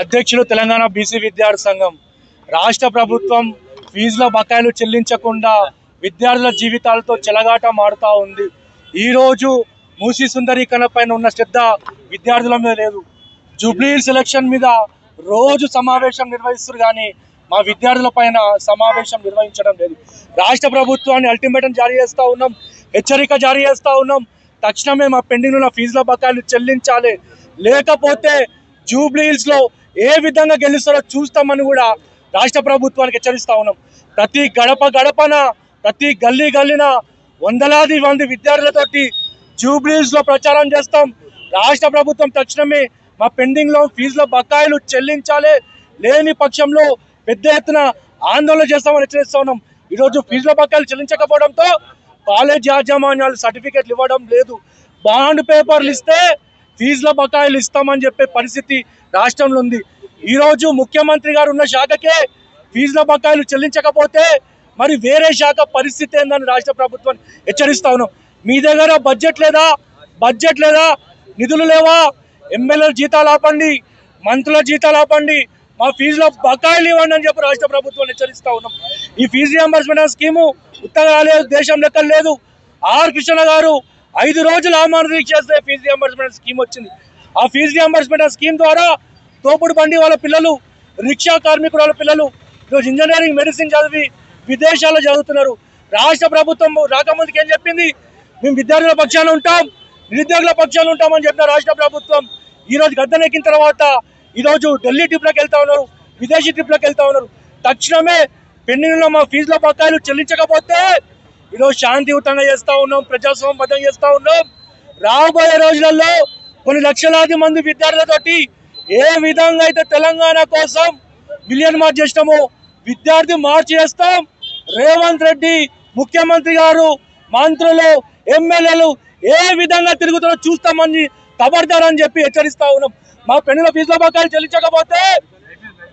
అధ్యక్షులు తెలంగాణ బీసీ విద్యార్థి సంఘం. రాష్ట్ర ప్రభుత్వం ఫీజుల బకాయిలు చెల్లించకుండా విద్యార్థుల జీవితాలతో చెలగాట మారుతా ఉంది. ఈరోజు మూసి సుందరీకరణ పైన ఉన్న శ్రద్ధ విద్యార్థుల మీద లేదు. జూబ్లీ సెలక్షన్ మీద రోజు సమావేశం నిర్వహిస్తారు కానీ మా విద్యార్థుల పైన సమావేశం నిర్వహించడం లేదు. రాష్ట్ర ప్రభుత్వాన్ని అల్టిమేటం జారీ చేస్తూ ఉన్నాం హెచ్చరిక జారీ చేస్తూ ఉన్నాం. తక్షణమే మా పెండింగ్ ఉన్న ఫీజుల బకాయిలు చెల్లించాలి. లేకపోతే జూబ్లీ హిల్స్లో ఏ విధంగా గెలుస్తారో చూస్తామని కూడా రాష్ట్ర ప్రభుత్వానికి హెచ్చరిస్తా ఉన్నాం. ప్రతి గడప గడపన ప్రతి గల్లీ గల్లీన వందలాది మంది విద్యార్థులతోటి జూబ్లీ లో ప్రచారం చేస్తాం. రాష్ట్ర ప్రభుత్వం తక్షణమే మా పెండింగ్లో ఫీజుల బకాయిలు చెల్లించాలి లేని పక్షంలో పెద్ద ఎత్తున ఆందోళన చేస్తామని హెచ్చరిస్తా ఉన్నాం. ఈరోజు ఫీజుల బకాయిలు చెల్లించకపోవడంతో కాలేజ్ యాజమాన్యాలు సర్టిఫికెట్లు ఇవ్వడం లేదు. బాండ్ పేపర్లు ఇస్తే ఫీజుల బకాయిలు ఇస్తామని చెప్పే పరిస్థితి రాష్ట్రంలో ఉంది. ఈరోజు ముఖ్యమంత్రి గారు ఉన్న శాఖకే ఫీజుల బకాయిలు చెల్లించకపోతే మరి వేరే శాఖ పరిస్థితి ఏందని రాష్ట్ర ప్రభుత్వాన్ని హెచ్చరిస్తా ఉన్నాం. మీ దగ్గర బడ్జెట్ లేదా? బడ్జెట్ లేదా? నిధులు లేవా? ఎమ్మెల్యేల జీతాలు ఆపండి మంత్రుల జీతాలు ఆపండి మా ఫీజుల బకాయిలు ఇవ్వండి అని చెప్పి రాష్ట్ర ప్రభుత్వం హెచ్చరిస్తా ఉన్నాం. ఈ ఫీజు రియంబర్స్మెంట్ స్కీము ఉత్తగా రాలేదు దేశం లెక్కలు లేదు ఆర్ కృష్ణ గారు ఐదు రోజులు ఆహ్వాన దీక్ష చేస్తే ఫీజు రియంబర్స్మెంట్ స్కీమ్ వచ్చింది. ఆ ఫీజు రియంబర్స్మెంట్ స్కీమ్ ద్వారా తోపుడు బండి వాళ్ళ పిల్లలు రిక్షా కార్మికుల వాళ్ళ పిల్లలు ఈరోజు ఇంజనీరింగ్ మెడిసిన్ చదివి విదేశాల్లో చదువుతున్నారు. రాష్ట్ర ప్రభుత్వం రాకముందుకు ఏం చెప్పింది? మేము విద్యార్థుల పక్షాన ఉంటాం నిరుద్యోగుల పక్షాలు ఉంటామని చెప్పిన రాష్ట్ర ప్రభుత్వం ఈ రోజు గద్దెనెక్కిన తర్వాత ఈరోజు ఢిల్లీ ట్రిప్లకు వెళ్తా ఉన్నారు విదేశీ ట్రిప్లకు వెళ్తా ఉన్నారు. తక్షణమే పెండింగ్లో మా ఫీజుల బకాయిలు చెల్లించకపోతే ఈరోజు శాంతియుతంగా చేస్తూ ఉన్నాం ప్రజాస్వామ్యం చేస్తూ ఉన్నాం. రాబోయే రోజులలో కొన్ని లక్షలాది మంది విద్యార్థులతోటి ఏ విధంగా అయితే తెలంగాణ కోసం మిలియన్ మార్చ్ చేసినామో విద్యార్థి మార్చ్ చేస్తాం. రేవంత్ రెడ్డి ముఖ్యమంత్రి గారు మంత్రులు ఎమ్మెల్యేలు ఏ విధంగా తిరుగుతారో చూస్తామని ఖబర్దార్ అని చెప్పి హెచ్చరిస్తా ఉన్నాం. మా పెన్నుల ఫీజుల బకాయిలు చెల్లించకపోతే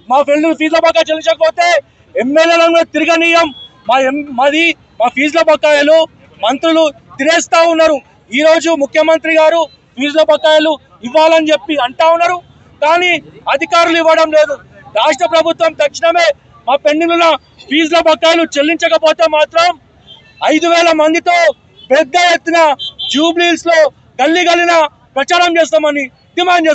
మా పెన్నుల ఫీజుల బకాయి చెల్లించకపోతే ఎమ్మెల్యేలను కూడా తిరగనీయం. మా ఎం మాది మా ఫీజుల బకాయిలు మంత్రులు తినేస్తా ఉన్నారు. ఈ రోజు ముఖ్యమంత్రి గారు ఫీజుల బకాయిలు ఇవ్వాలని చెప్పి అంటా ఉన్నారు. కానీ అధికారులు ఇవ్వడం లేదు. రాష్ట్ర ప్రభుత్వం తక్షణమే మా పెండింగ్ల ఫీజుల బకాయిలు చెల్లించకపోతే మాత్రం ఐదు వేల మందితో పెద్ద ఎత్తున జూబ్లీస్లో గల్లీ గల్లిన ప్రచారం చేస్తామని డిమాండ్